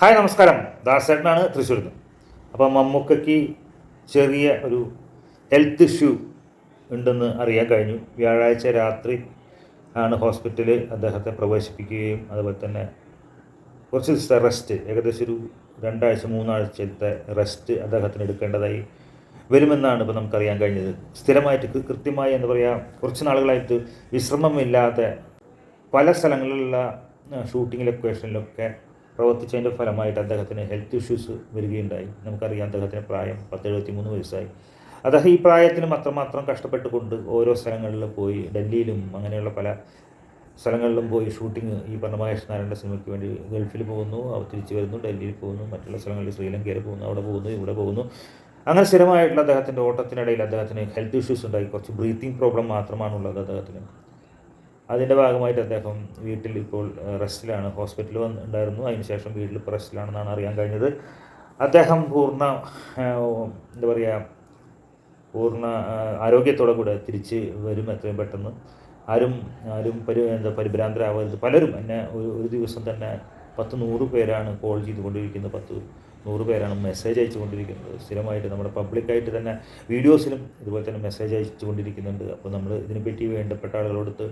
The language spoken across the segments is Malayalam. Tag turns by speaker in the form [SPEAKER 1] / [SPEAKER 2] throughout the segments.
[SPEAKER 1] ഹായ് നമസ്കാരം. ദാസേട്ടനാണ് തൃശ്ശൂരിൽ നിന്ന് അപ്പം മമ്മൂക്കയ്ക്ക് ചെറിയ ഒരു ഹെൽത്ത് ഇഷ്യൂ ഉണ്ടെന്ന് അറിയാൻ കഴിഞ്ഞു. വ്യാഴാഴ്ച രാത്രി ആണ് ഹോസ്പിറ്റലിൽ അദ്ദേഹത്തെ പ്രവേശിപ്പിക്കുകയും അതുപോലെ തന്നെ കുറച്ച് ദിവസത്തെ റെസ്റ്റ് ഏകദേശം ഒരു രണ്ടാഴ്ച മൂന്നാഴ്ചത്തെ റെസ്റ്റ് അദ്ദേഹത്തിന് എടുക്കേണ്ടതായി വരുമെന്നാണ് ഇപ്പോൾ നമുക്കറിയാൻ കഴിഞ്ഞത്. സ്ഥിരമായിട്ട് കൃത്യമായി എന്താ പറയുക കുറച്ച് നാളുകളായിട്ട് വിശ്രമമില്ലാതെ പല സ്ഥലങ്ങളിലുള്ള ഷൂട്ടിംഗ് ലൊക്കേഷനിലൊക്കെ പ്രവർത്തിച്ചതിന്റെ ഫലമായിട്ട് അദ്ദേഹത്തിന് ഹെൽത്ത് ഇഷ്യൂസ് വരികയുണ്ടായി. നമുക്കറിയാം അദ്ദേഹത്തിന് പ്രായം പത്തെഴുപത്തി മൂന്ന് വയസ്സായി. അദ്ദേഹം ഈ പ്രായത്തിനും അത്രമാത്രം കഷ്ടപ്പെട്ടുകൊണ്ട് ഓരോ സ്ഥലങ്ങളിലും പോയി ഡൽഹിയിലും അങ്ങനെയുള്ള പല സ്ഥലങ്ങളിലും പോയി ഷൂട്ടിംഗ് ഈ പറഞ്ഞ മഹേഷ് നാരായണന്റെ സിനിമയ്ക്ക് വേണ്ടി ഗൾഫിൽ പോകുന്നു തിരിച്ചു വരുന്നു ഡൽഹിയിൽ പോകുന്നു മറ്റുള്ള സ്ഥലങ്ങളിൽ ശ്രീലങ്കയിൽ പോകുന്നു അവിടെ പോകുന്നു ഇവിടെ പോകുന്നു. അങ്ങനെ സ്ഥിരമായിട്ടുള്ള അദ്ദേഹത്തിന്റെ ഓട്ടത്തിനിടയിൽ അദ്ദേഹത്തിന് ഹെൽത്ത് ഇഷ്യൂസ് ഉണ്ടായി. കുറച്ച് ബ്രീത്തിങ് പ്രോബ്ലം മാത്രമാണുള്ളത് അദ്ദേഹത്തിന്. അതിന്റെ ഭാഗമായിട്ട് അദ്ദേഹം വീട്ടിൽ ഇപ്പോൾ റെസ്റ്റിലാണ്. ഹോസ്പിറ്റലിൽ വന്ന് ഉണ്ടായിരുന്നു അതിനുശേഷം വീട്ടിൽ ഇപ്പോൾ റെസ്റ്റിലാണെന്നാണ് അറിയാൻ കഴിഞ്ഞത്. അദ്ദേഹം പൂർണ എന്താ പറയുക പൂർണ ആരോഗ്യത്തോടെ കൂടെ തിരിച്ച് വരും എത്രയും പെട്ടെന്ന്. ആരും ആരും പരി എന്താ പരിഭ്രാന്തരാവരുത്. പലരും എന്നെ ഒരു ഒരു ദിവസം തന്നെ പത്ത് നൂറ് പേരാണ് കോൾ ചെയ്തുകൊണ്ടിരിക്കുന്നത്. പത്ത് നൂറ് പേരാണ് മെസ്സേജ് അയച്ചുകൊണ്ടിരിക്കുന്നത് സ്ഥിരമായിട്ട് നമ്മുടെ പബ്ലിക്കായിട്ട് തന്നെ വീഡിയോസിലും ഇതുപോലെ തന്നെ മെസ്സേജ് അയച്ചുകൊണ്ടിരിക്കുന്നുണ്ട് അപ്പോൾ നമ്മൾ ഇതിനെപ്പറ്റി വേണ്ടപ്പെട്ട ആളുകളോട്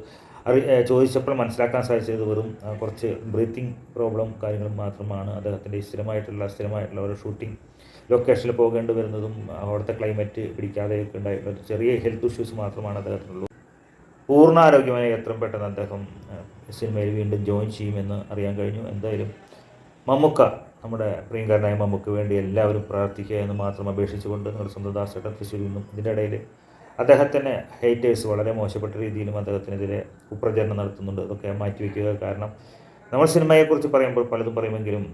[SPEAKER 1] അറി ചോദിച്ചപ്പോൾ മനസ്സിലാക്കാൻ സാധിച്ചത് വെറും കുറച്ച് ബ്രീത്തിങ് പ്രോബ്ലം കാര്യങ്ങൾ മാത്രമാണ്. അദ്ദേഹത്തിന്റെ സ്ഥിരമായിട്ടുള്ള സ്ഥിരമായിട്ടുള്ള ഓരോ ഷൂട്ടിംഗ് ലൊക്കേഷനിൽ പോകേണ്ടി വരുന്നതും അവിടുത്തെ ക്ലൈമറ്റ് പിടിക്കാതെയൊക്കെ ഉണ്ടായിട്ടുള്ള ചെറിയ ഹെൽത്ത് ഇഷ്യൂസ് മാത്രമാണ് അദ്ദേഹത്തിനുള്ളൂ. പൂർണ ആരോഗ്യമായി എത്രയും പെട്ടെന്ന് അദ്ദേഹം സിനിമയിൽ വീണ്ടും ജോയിൻ ചെയ്യുമെന്ന് അറിയാൻ കഴിഞ്ഞു. എന്തായാലും മമ്മുക്ക നമ്മുടെ പ്രിയങ്കരനായ മമ്മുക്ക് വേണ്ടി എല്ലാവരും പ്രാർത്ഥിക്കുക എന്ന് മാത്രം അപേക്ഷിച്ചുകൊണ്ട് നിങ്ങളുടെ സ്വന്തം ദാസേട്ടൻ തൃശ്ശൂരിൽ നിന്നും ഇതിന്റെ ഇടയിൽ അദ്ദേഹത്തിന്റെ ഹേറ്റേഴ്സ് വളരെ മോശപ്പെട്ട രീതിയിലും അദ്ദേഹത്തിനെതിരെ കുപ്രചരണം നടത്തുന്നുണ്ട്. അതൊക്കെ മാറ്റിവെക്കുക കാരണം നമ്മൾ സിനിമയെക്കുറിച്ച് പറയുമ്പോൾ പലതും പറയുമെങ്കിലും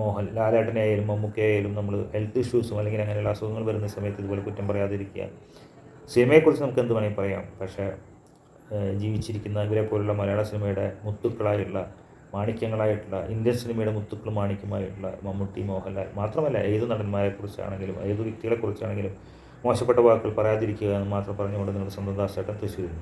[SPEAKER 1] മോഹൻ ലാലേട്ടനെയായാലും മമ്മൂക്കയായാലും നമ്മൾ ഹെൽത്ത് ഇഷ്യൂസും അല്ലെങ്കിൽ അങ്ങനെയുള്ള അസുഖങ്ങൾ വരുന്ന സമയത്ത് ഇതുപോലെ കുറ്റം പറയാതിരിക്കുക. സിനിമയെക്കുറിച്ച് നമുക്ക് എന്ത് വേണമെങ്കിൽ പറയാം. പക്ഷേ ജീവിച്ചിരിക്കുന്ന ഇവരെ പോലുള്ള മലയാള സിനിമയുടെ മുത്തുക്കളായിട്ടുള്ള മാണിക്യങ്ങളായിട്ടുള്ള ഇന്ത്യൻ സിനിമയുടെ മുത്തുക്കൾ മാണിക്യമായിട്ടുള്ള മമ്മൂട്ടി മോഹൻലാൽ മാത്രമല്ല ഏത് നടന്മാരെക്കുറിച്ചാണെങ്കിലും ഏത് വ്യക്തികളെക്കുറിച്ചാണെങ്കിലും മോശപ്പെട്ട വാക്കുകൾ പറയാതിരിക്കുക എന്ന് മാത്രം പറഞ്ഞുകൊണ്ട് നിങ്ങളുടെ സ്വന്തം ദാസേട്ടൻ തൃശ്ശൂരിൽ